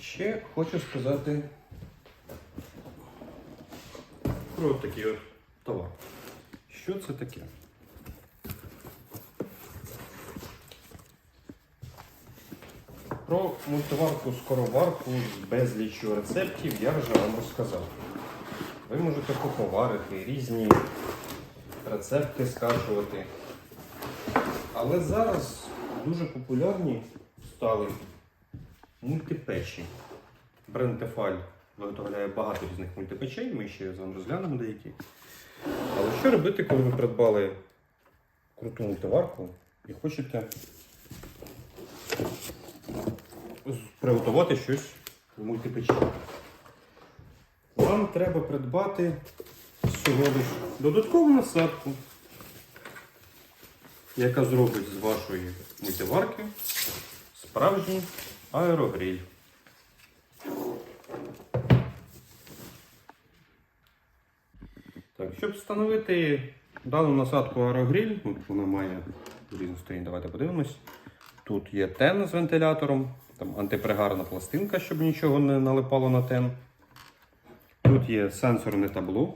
Ще хочу сказати про такий от товар. Що це таке? Про мультиварку скороварку з безліччю рецептів я вже вам розказав. Ви можете поповарити різні рецепти скачувати. Але зараз дуже популярні стали мультипечі. Бренд Tefal виготовляє багато різних мультипечей, ми ще з вами розглянемо деякі. Але що робити, коли ви придбали круту мультиварку і хочете приготувати щось в мультипечі? Вам треба придбати всього лиш додаткову насадку, яка зробить з вашої мультиварки справжній аерогриль. Так, щоб встановити дану насадку аерогриль, от вона має різну сторін, давайте подивимось. Тут є тен з вентилятором, там антипригарна пластинка, щоб нічого не налипало на тен. Тут є сенсорне табло.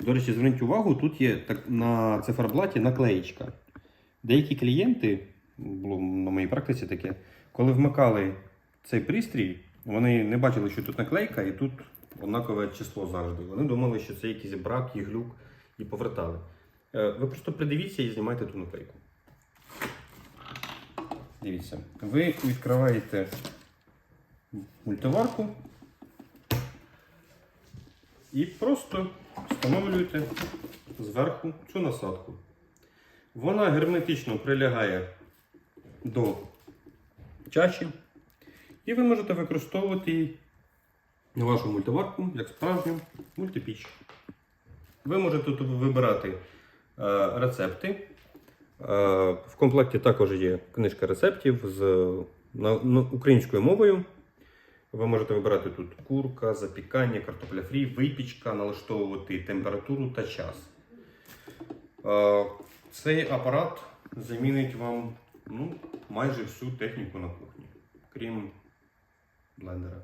До речі, зверніть увагу, тут є так, на циферблаті наклеїчка. Деякі клієнти, було на моїй практиці таке, коли вмикали цей пристрій, вони не бачили, що тут наклейка, і тут однакове число завжди. Вони думали, що це якийсь брак і глюк, і повертали. Е, Ви просто придивіться і знімайте ту наклейку. Дивіться, ви відкриваєте мультиварку і просто встановлюєте зверху цю насадку. Вона герметично прилягає до чаші, і ви можете використовувати вашу мультиварку як справжню мультипіч. Ви можете тут вибирати е, рецепти. Е, в комплекті також є книжка рецептів з на, на українською мовою. Ви можете вибирати тут курка, запікання, картопля фрі, випічка, налаштовувати температуру та час. Е, Цей апарат замінить вам ну, майже всю техніку на кухні, крім блендера.